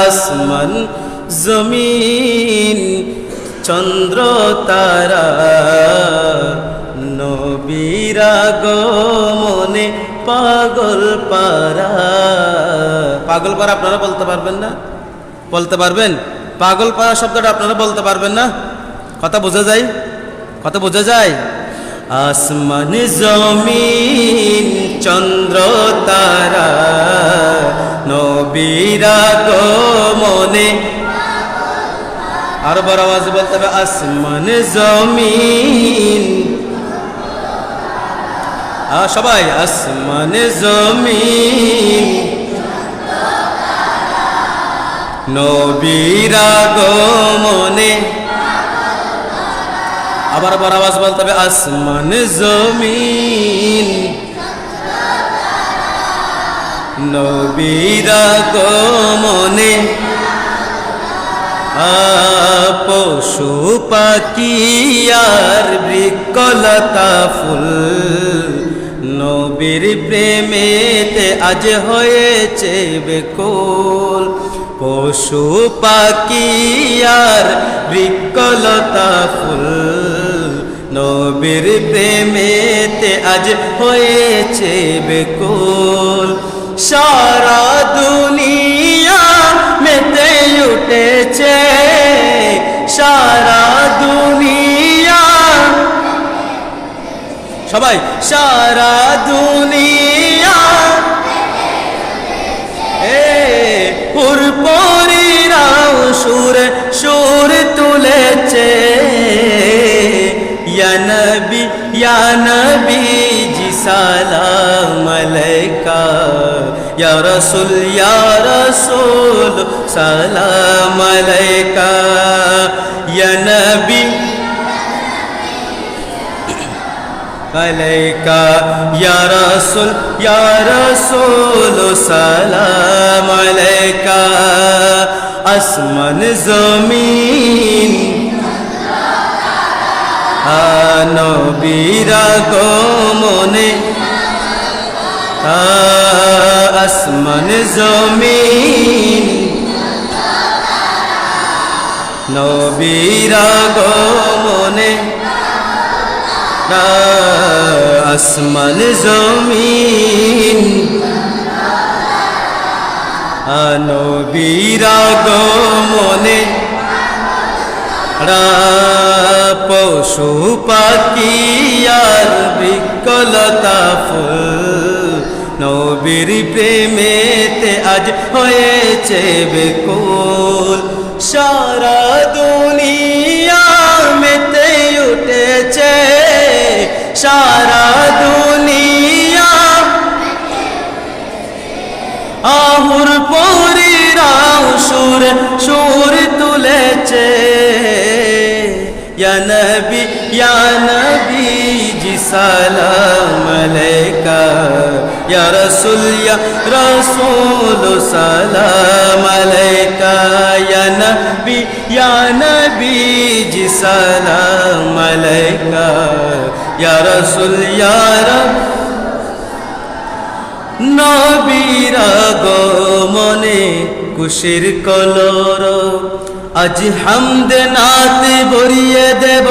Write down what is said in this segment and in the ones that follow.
আসমান জমিন চন্দ্র তারা নবীরা মনে পাগল পারা পাগল পারা আপনারা বলতে পারবেন না বলতে পারবেন পাগল পারা শব্দটা আপনারা বলতে পারবেন না কথা বোঝা যায় কথা বোঝা যায় আসমান জমিন, চন্দ্র তারা, নবীরা গো মনে আরও বড় আওয়াজ বলতে হবে, আসমান জমিন। সবাই, আসমান জমিন। নবীরা গো আবার বড় আওয়াজ বলতে হবে, আসমান, জমিন। নবীরা গো মনে পশু পাখি আর বৃক্ষলতা ফুল। নবীর প্রেমেতে আজ হয়েছে বেকুল। পশু পাখি আর বৃক্ষলতা ফুল। নবীর প্রেমেতে আজ হয়েছে বেকুল। সারা দুনিয়া মেতে উঠেছে। সারা দুনিয়া সবাই, সারা দুনিয়া এ পুরপরিরাও সুর সুর সালাম আলাইকা ইয়া রাসূল ইয়া রাসূল সালাম আলাইকা ইয়া নবী আলাইকা ইয়া রাসূল ইয়া রাসূল সালাম আলাইকা আসমান জমিন নবীরা গমনে আসমান জমিন। নবীরা গমনে আসমান জমিন। নবীরা গমনে পশু পাখি আর বিকলতা ফুল। নবীর প্রেমেতে আজ হয়েছে বেকুল। সারা দুনিয়া মেতে উঠেছে, সারা দুনিয়া নবী ইয়া নবী জি সালাম আলাইকা ইয়া রাসূল ইয়া রাসূল সালাম আলাইকা ইয়া নবী ইয়া নবী জি সালাম আলাইকা ইয়া রাসূল ইয়া রাসূল নবীরা গমনে কুশির কলর আজ হামদ নাতে ভরিয়ে দেব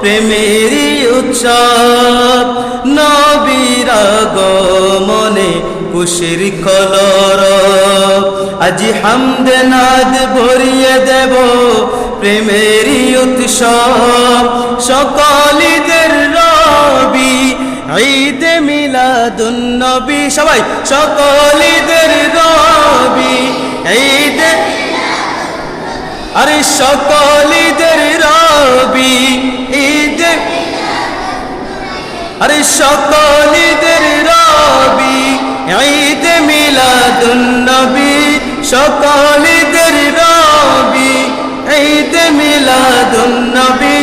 প্রেমেরই উৎসব। নবীরা গমনে কুশির কলর। আজ হামদ নাদ ভরিয়ে দেব প্রেমেরই উৎসব। সকলিদের রবি ঈদ মিলাদুন নবী। সবাই, সকলিদের রবি ঈদ আরে সকলিদের রবি, ঈদ। আরে সকলিদের রবি, ঈদ মিলাদুন নবী সকলিদের রবি, ঈদ মিলাদুন নবী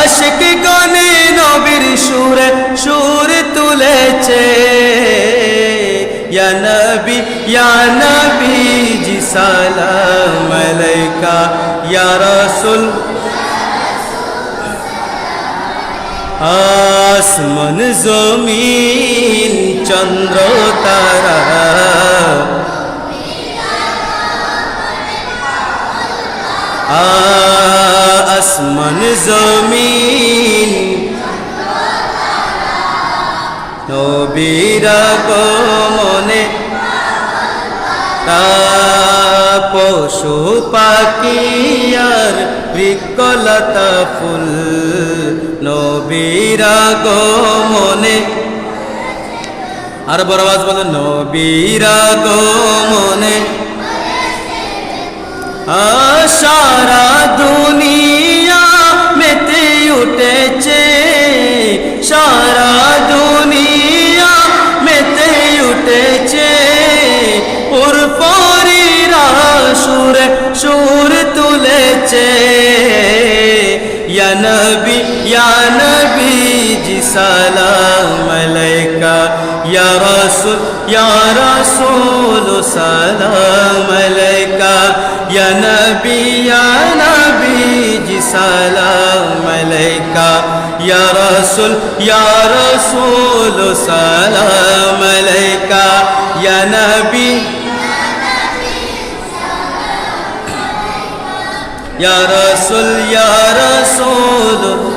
আশিক গনে নবীর সুরে সুর তুলেছে। ইয়া নবী ইয়া নবী জি সালাম আলাইকা ইয়া রাসূল। আসমান জমিন চন্দ্র তারা। আসমান জমিন। নবীরা গমনে তা পশু পাখি বিকলতা ফুল। নবীরা গমনে আর বড় আওয়াজ বলো নবীরা গমনে আশারা দুনিয়া তুলেছে ইয়া নবী ইয়া নবী জি সালাম আলাইকা। ইয়া রাসূল ইয়া রাসূল সালাম আলাইকা। ইয়া নবী ইয়া নবী জি সালাম আলাইকা। ইয়া রাসূল ইয়া রাসূল সালাম আলাইকা। নবী ইয়া রাসূল ইয়া রাসূল